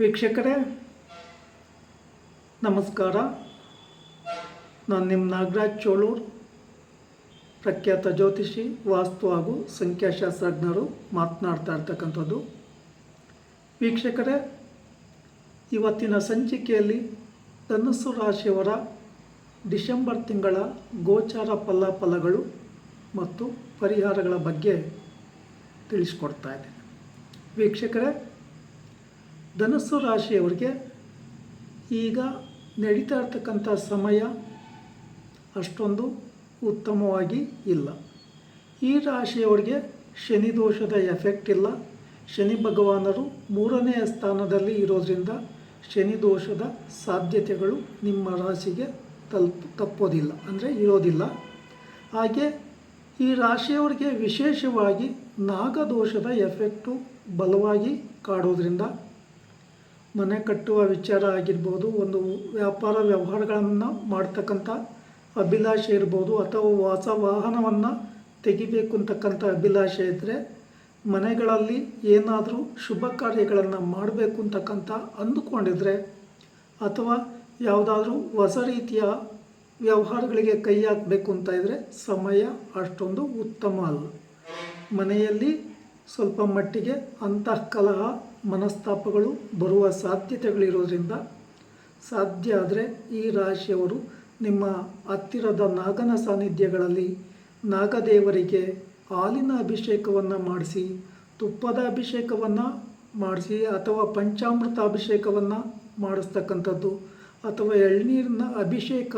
ವೀಕ್ಷಕರೇ, ನಮಸ್ಕಾರ. ನಾನು ನಿಮ್ಮ ನಾಗರಾಜ್ ಚೋಳೂರ್, ಪ್ರಖ್ಯಾತ ಜ್ಯೋತಿಷಿ, ವಾಸ್ತು ಹಾಗೂ ಸಂಖ್ಯಾಶಾಸ್ತ್ರಜ್ಞರು ಮಾತನಾಡ್ತಾ ಇರ್ತಕ್ಕಂಥದ್ದು. ವೀಕ್ಷಕರೇ, ಇವತ್ತಿನ ಸಂಚಿಕೆಯಲ್ಲಿ ಧನಸ್ಸು ರಾಶಿಯವರ ಡಿಸೆಂಬರ್ ತಿಂಗಳ ಗೋಚಾರ ಫಲಾಫಲಗಳು ಮತ್ತು ಪರಿಹಾರಗಳ ಬಗ್ಗೆ ತಿಳಿಸ್ಕೊಡ್ತಾ ಇದ್ದೇನೆ. ವೀಕ್ಷಕರೇ ಧನುಸ್ಸು ರಾಶಿಯವರಿಗೆ ಈಗ ನಡೀತಾ ಇರ್ತಕ್ಕಂಥ ಸಮಯ ಅಷ್ಟೊಂದು ಉತ್ತಮವಾಗಿ ಇಲ್ಲ. ಈ ರಾಶಿಯವರಿಗೆ ಶನಿ ದೋಷದ ಎಫೆಕ್ಟ್ ಇಲ್ಲ. ಶನಿ ಭಗವಾನರು ಮೂರನೆಯ ಸ್ಥಾನದಲ್ಲಿ ಇರೋದರಿಂದ ಶನಿ ದೋಷದ ಸಾಧ್ಯತೆಗಳು ನಿಮ್ಮ ರಾಶಿಗೆ ತಲ್ಪ, ತಪ್ಪೋದಿಲ್ಲ, ಅಂದರೆ ಇರೋದಿಲ್ಲ. ಹಾಗೆ ಈ ರಾಶಿಯವರಿಗೆ ವಿಶೇಷವಾಗಿ ನಾಗದೋಷದ ಎಫೆಕ್ಟು ಬಲವಾಗಿ ಕಾಡೋದ್ರಿಂದ ಮನೆ ಕಟ್ಟುವ ವಿಚಾರ ಆಗಿರ್ಬೋದು, ಒಂದು ವ್ಯಾಪಾರ ವ್ಯವಹಾರಗಳನ್ನು ಮಾಡ್ತಕ್ಕಂಥ ಅಭಿಲಾಷೆ ಇರ್ಬೋದು, ಅಥವಾ ಹೊಸ ವಾಹನವನ್ನು ತೆಗಿಬೇಕು ಅಂತಕ್ಕಂಥ ಅಭಿಲಾಷೆ ಇದ್ದರೆ ಮನೆಗಳಲ್ಲಿ ಏನಾದರೂ ಶುಭ ಕಾರ್ಯಗಳನ್ನು ಮಾಡಬೇಕು ಅಂತಕ್ಕಂಥ ಅಂದುಕೊಂಡಿದ್ರೆ, ಅಥವಾ ಯಾವುದಾದ್ರೂ ಹೊಸ ರೀತಿಯ ವ್ಯವಹಾರಗಳಿಗೆ ಕೈ ಹಾಕಬೇಕು ಅಂತ ಇದ್ದರೆ ಸಮಯ ಅಷ್ಟೊಂದು ಉತ್ತಮ ಅಲ್ಲ. ಮನೆಯಲ್ಲಿ ಸ್ವಲ್ಪ ಮಟ್ಟಿಗೆ ಅಂತಃಕಲಹ ಮನಸ್ತಾಪಗಳು ಬರುವ ಸಾಧ್ಯತೆಗಳಿರೋದ್ರಿಂದ ಸಾಧ್ಯ ಆದರೆ ಈ ರಾಶಿಯವರು ನಿಮ್ಮ ಹತ್ತಿರದ ನಾಗನ ಸಾನ್ನಿಧ್ಯಗಳಲ್ಲಿ ನಾಗದೇವರಿಗೆ ಹಾಲಿನ ಅಭಿಷೇಕವನ್ನು ಮಾಡಿಸಿ, ತುಪ್ಪದ ಅಭಿಷೇಕವನ್ನು ಮಾಡಿಸಿ ಅಥವಾ ಪಂಚಾಮೃತ ಅಭಿಷೇಕವನ್ನು ಮಾಡಿಸ್ತಕ್ಕಂಥದ್ದು ಅಥವಾ ಎಳ್ನೀರಿನ ಅಭಿಷೇಕ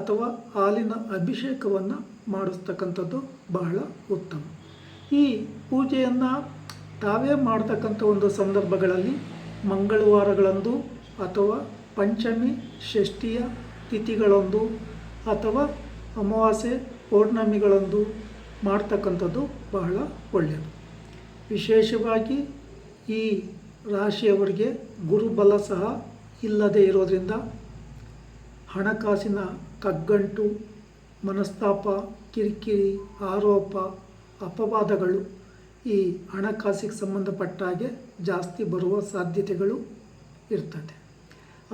ಅಥವಾ ಹಾಲಿನ ಅಭಿಷೇಕವನ್ನು ಮಾಡಿಸ್ತಕ್ಕಂಥದ್ದು ಬಹಳ ಉತ್ತಮ. ಈ ಪೂಜೆಯನ್ನು ತಾವೇ ಮಾಡ್ತಕ್ಕಂಥ ಒಂದು ಸಂದರ್ಭಗಳಲ್ಲಿ ಮಂಗಳವಾರಗಳಂದು ಅಥವಾ ಪಂಚಮಿ, ಷಷ್ಠಿಯ ತಿಥಿಗಳಂದು ಅಥವಾ ಅಮಾವಾಸ್ಯೆ ಪೌರ್ಣಮಿಗಳಂದು ಮಾಡ್ತಕ್ಕಂಥದ್ದು ಬಹಳ ಒಳ್ಳೆಯದು. ವಿಶೇಷವಾಗಿ ಈ ರಾಶಿಯವರಿಗೆ ಗುರುಬಲ ಸಹ ಇಲ್ಲದೆ ಇರೋದರಿಂದ ಹಣಕಾಸಿನ ಕಗ್ಗಂಟು, ಮನಸ್ತಾಪ, ಕಿರಿಕಿರಿ, ಆರೋಪ, ಅಪವಾದಗಳು ಈ ಹಣಕಾಸಿಗೆ ಸಂಬಂಧಪಟ್ಟ ಹಾಗೆ ಜಾಸ್ತಿ ಬರುವ ಸಾಧ್ಯತೆಗಳು ಇರ್ತದೆ.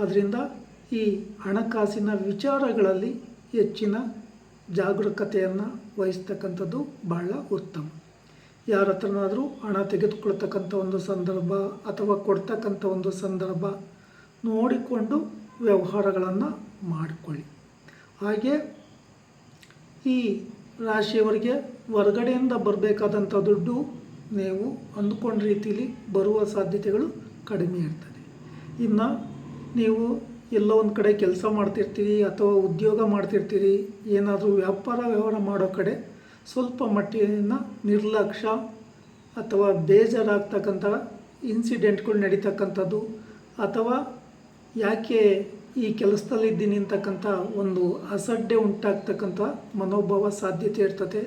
ಆದ್ದರಿಂದ ಈ ಹಣಕಾಸಿನ ವಿಚಾರಗಳಲ್ಲಿ ಹೆಚ್ಚಿನ ಜಾಗರೂಕತೆಯನ್ನು ವಹಿಸ್ತಕ್ಕಂಥದ್ದು ಬಹಳ ಉತ್ತಮ. ಯಾರ ಹತ್ರನಾದರೂ ಹಣ ತೆಗೆದುಕೊಳ್ತಕ್ಕಂಥ ಒಂದು ಸಂದರ್ಭ ಅಥವಾ ಕೊಡ್ತಕ್ಕಂಥ ಒಂದು ಸಂದರ್ಭ ನೋಡಿಕೊಂಡು ವ್ಯವಹಾರಗಳನ್ನು ಮಾಡಿಕೊಳ್ಳಿ. ಹಾಗೆ ಈ ರಾಶಿಯವರಿಗೆ ಹೊರಗಡೆಯಿಂದ ಬರಬೇಕಾದಂಥ ದುಡ್ಡು ನೀವು ಅಂದ್ಕೊಂಡ ರೀತಿಯಲ್ಲಿ ಬರುವ ಸಾಧ್ಯತೆಗಳು ಕಡಿಮೆ ಇರ್ತದೆ. ಇನ್ನು ನೀವು ಎಲ್ಲೋ ಒಂದು ಕಡೆ ಕೆಲಸ ಮಾಡ್ತಿರ್ತೀರಿ ಅಥವಾ ಉದ್ಯೋಗ ಮಾಡ್ತಿರ್ತೀರಿ, ಏನಾದರೂ ವ್ಯಾಪಾರ ವ್ಯವಹಾರ ಮಾಡೋ ಕಡೆ ಸ್ವಲ್ಪ ಮಟ್ಟಿನ ನಿರ್ಲಕ್ಷ್ಯ ಅಥವಾ ಬೇಜಾರಾಗ್ತಕ್ಕಂಥ ಇನ್ಸಿಡೆಂಟ್ಗಳು ನಡೀತಕ್ಕಂಥದ್ದು ಅಥವಾ ಯಾಕೆ ಈ ಕೆಲಸದಲ್ಲಿದ್ದೀನಿ ಅಂತಕ್ಕಂಥ ಒಂದು ಅಸಡ್ಡೆ ಉಂಟಾಗ್ತಕ್ಕಂಥ ಮನೋಭಾವ ಸಾಧ್ಯತೆ ಇರ್ತದೆ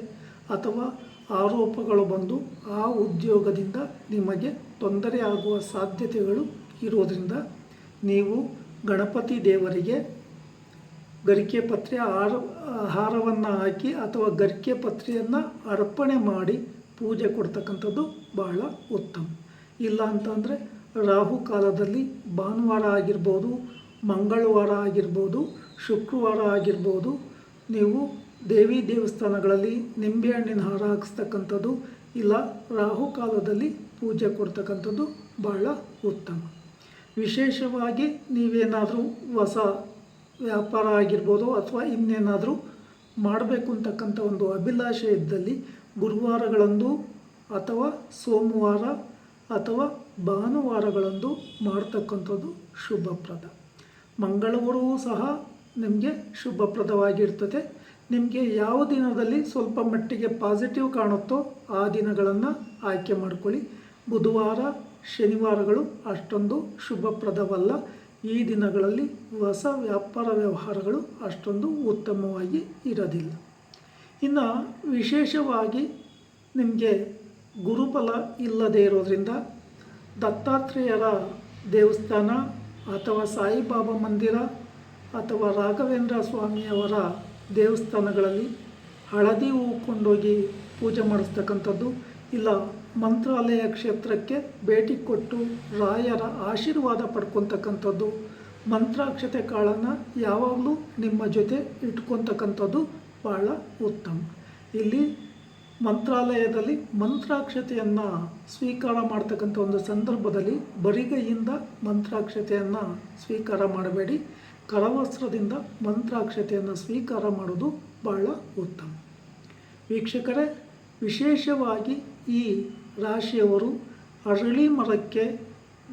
ಅಥವಾ ಆರೋಪಗಳು ಬಂದು ಆ ಉದ್ಯೋಗದಿಂದ ನಿಮಗೆ ತೊಂದರೆ ಆಗುವ ಸಾಧ್ಯತೆಗಳು ಇರೋದರಿಂದ ನೀವು ಗಣಪತಿ ದೇವರಿಗೆ ಗರಿಕೆ ಪತ್ರೆ ಆರ ಆಹಾರವನ್ನು ಹಾಕಿ ಅಥವಾ ಗರಿಕೆ ಪತ್ರೆಯನ್ನು ಅರ್ಪಣೆ ಮಾಡಿ ಪೂಜೆ ಕೊಡ್ತಕ್ಕಂಥದ್ದು ಬಹಳ ಉತ್ತಮ. ಇಲ್ಲ ಅಂತಂದರೆ ರಾಹು ಕಾಲದಲ್ಲಿ ಭಾನುವಾರ ಆಗಿರ್ಬೋದು ಮಂಗಳವಾರ ಆಗಿರ್ಬೋದು, ಶುಕ್ರವಾರ ಆಗಿರ್ಬೋದು, ನೀವು ದೇವಿ ದೇವಸ್ಥಾನಗಳಲ್ಲಿ ನಿಂಬೆಹಣ್ಣಿನ ಹಾರ ಹಾಕಿಸ್ತಕ್ಕಂಥದ್ದು ಇಲ್ಲ ರಾಹು ಕಾಲದಲ್ಲಿ ಪೂಜೆ ಕೊಡ್ತಕ್ಕಂಥದ್ದು ಬಹಳ ಉತ್ತಮ. ವಿಶೇಷವಾಗಿ ನೀವೇನಾದರೂ ಹೊಸ ವ್ಯಾಪಾರ ಆಗಿರ್ಬೋದು ಅಥವಾ ಇನ್ನೇನಾದರೂ ಮಾಡಬೇಕು ಅಂತಕ್ಕಂಥ ಒಂದು ಅಭಿಲಾಷೆ ಇದ್ದಲ್ಲಿ ಗುರುವಾರಗಳಂದು ಅಥವಾ ಸೋಮವಾರ ಅಥವಾ ಭಾನುವಾರಗಳಂದು ಮಾಡ್ತಕ್ಕಂಥದ್ದು ಶುಭಪ್ರದ. ಮಂಗಳವಾರವೂ ಸಹ ನಿಮಗೆ ಶುಭಪ್ರದವಾಗಿರ್ತದೆ. ನಿಮಗೆ ಯಾವ ದಿನದಲ್ಲಿ ಸ್ವಲ್ಪ ಮಟ್ಟಿಗೆ ಪಾಸಿಟಿವ್ ಕಾಣುತ್ತೋ ಆ ದಿನಗಳನ್ನು ಆಯ್ಕೆ ಮಾಡಿಕೊಳ್ಳಿ. ಬುಧವಾರ, ಶನಿವಾರಗಳು ಅಷ್ಟೊಂದು ಶುಭಪ್ರದವಲ್ಲ. ಈ ದಿನಗಳಲ್ಲಿ ಹೊಸ ವ್ಯಾಪಾರ ವ್ಯವಹಾರಗಳು ಅಷ್ಟೊಂದು ಉತ್ತಮವಾಗಿ ಇರೋದಿಲ್ಲ. ಇನ್ನು ವಿಶೇಷವಾಗಿ ನಿಮಗೆ ಗುರುಬಲ ಇಲ್ಲದೇ ಇರೋದರಿಂದ ದತ್ತಾತ್ರೇಯರ ದೇವಸ್ಥಾನ ಅಥವಾ ಸಾಯಿಬಾಬಾ ಮಂದಿರ ಅಥವಾ ರಾಘವೇಂದ್ರ ಸ್ವಾಮಿಯವರ ದೇವಸ್ಥಾನಗಳಲ್ಲಿ ಹಳದಿ ಹೂವು ಕೊಂಡೋಗಿ ಪೂಜೆ ಮಾಡಿಸ್ತಕ್ಕಂಥದ್ದು. ಇಲ್ಲ, ಮಂತ್ರಾಲಯ ಕ್ಷೇತ್ರಕ್ಕೆ ಭೇಟಿ ಕೊಟ್ಟು ರಾಯರ ಆಶೀರ್ವಾದ ಪಡ್ಕೊತಕ್ಕಂಥದ್ದು. ಮಂತ್ರಾಕ್ಷತೆ ಕಾಳನ್ನು ಯಾವಾಗಲೂ ನಿಮ್ಮ ಜೊತೆ ಇಟ್ಕೊತಕ್ಕಂಥದ್ದು ಭಾಳ ಉತ್ತಮ. ಇಲ್ಲಿ ಮಂತ್ರಾಲಯದಲ್ಲಿ ಮಂತ್ರಾಕ್ಷತೆಯನ್ನು ಸ್ವೀಕಾರ ಮಾಡ್ತಕ್ಕಂಥ ಒಂದು ಸಂದರ್ಭದಲ್ಲಿ ಬರಿಗೈಯಿಂದ ಮಂತ್ರಾಕ್ಷತೆಯನ್ನು ಸ್ವೀಕಾರ ಮಾಡಬೇಡಿ. ಕರವಸ್ತ್ರದಿಂದ ಮಂತ್ರಾಕ್ಷತೆಯನ್ನು ಸ್ವೀಕಾರ ಮಾಡೋದು ಬಹಳ ಉತ್ತಮ. ವೀಕ್ಷಕರೇ, ವಿಶೇಷವಾಗಿ ಈ ರಾಶಿಯವರು ಅರಳಿ ಮರಕ್ಕೆ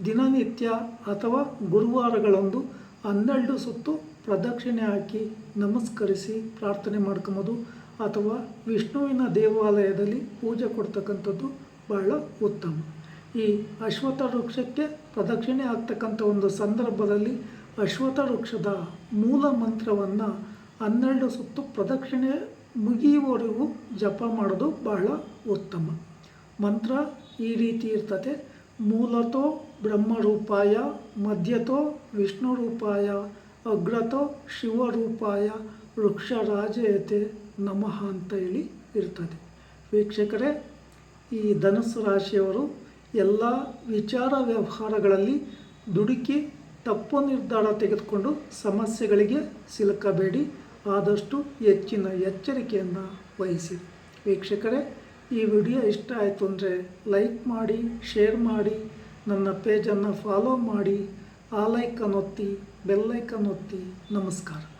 ದಿನನಿತ್ಯ ಅಥವಾ ಗುರುವಾರಗಳಂದು ಹನ್ನೆರಡು ಸುತ್ತು ಪ್ರದಕ್ಷಿಣೆ ಹಾಕಿ ನಮಸ್ಕರಿಸಿ ಪ್ರಾರ್ಥನೆ ಮಾಡ್ಕೊಬೋದು. ಅಥವಾ ವಿಷ್ಣುವಿನ ದೇವಾಲಯದಲ್ಲಿ ಪೂಜೆ ಕೊಡ್ತಕ್ಕಂಥದ್ದು ಬಹಳ ಉತ್ತಮ. ಈ ಅಶ್ವಥ ವೃಕ್ಷಕ್ಕೆ ಪ್ರದಕ್ಷಿಣೆ ಆಗ್ತಕ್ಕಂಥ ಒಂದು ಸಂದರ್ಭದಲ್ಲಿ ಅಶ್ವಥ ವೃಕ್ಷದ ಮೂಲ ಮಂತ್ರವನ್ನು ಹನ್ನೆರಡು ಸುತ್ತು ಪ್ರದಕ್ಷಿಣೆ ಮುಗಿಯುವವರೆಗೂ ಜಪ ಮಾಡೋದು ಬಹಳ ಉತ್ತಮ. ಮಂತ್ರ ಈ ರೀತಿ ಇರ್ತದೆ ಮೂಲತೋ ಬ್ರಹ್ಮರೂಪಾಯ, ಮಧ್ಯತೋ ವಿಷ್ಣು ರೂಪಾಯ ಅಗ್ರತೋ ಶಿವರೂಪಾಯ ವೃಕ್ಷರಾಜಯತೆ ನಮಃ ಅಂತ ಹೇಳಿ ಇರ್ತದೆ. ವೀಕ್ಷಕರೇ, ಈ ಧನುಸ್ಸು ರಾಶಿಯವರು ಎಲ್ಲ ವಿಚಾರ ವ್ಯವಹಾರಗಳಲ್ಲಿ ದುಡುಕಿ ತಪ್ಪು ನಿರ್ಧಾರ ತೆಗೆದುಕೊಂಡು ಸಮಸ್ಯೆಗಳಿಗೆ ಸಿಲುಕಬೇಡಿ. ಆದಷ್ಟು ಹೆಚ್ಚಿನ ಎಚ್ಚರಿಕೆಯನ್ನು ವಹಿಸಿ. ವೀಕ್ಷಕರೇ, ಈ ವಿಡಿಯೋ ಇಷ್ಟ ಆಯಿತು ಅಂದರೆ ಲೈಕ್ ಮಾಡಿ, ಶೇರ್ ಮಾಡಿ, ನನ್ನ ಪೇಜನ್ನು ಫಾಲೋ ಮಾಡಿ, ಆ ಲೈಕನ್ನು ಒತ್ತಿ ಬೆಲ್ಲೈಕನ್ನು ಒತ್ತಿ. ನಮಸ್ಕಾರ.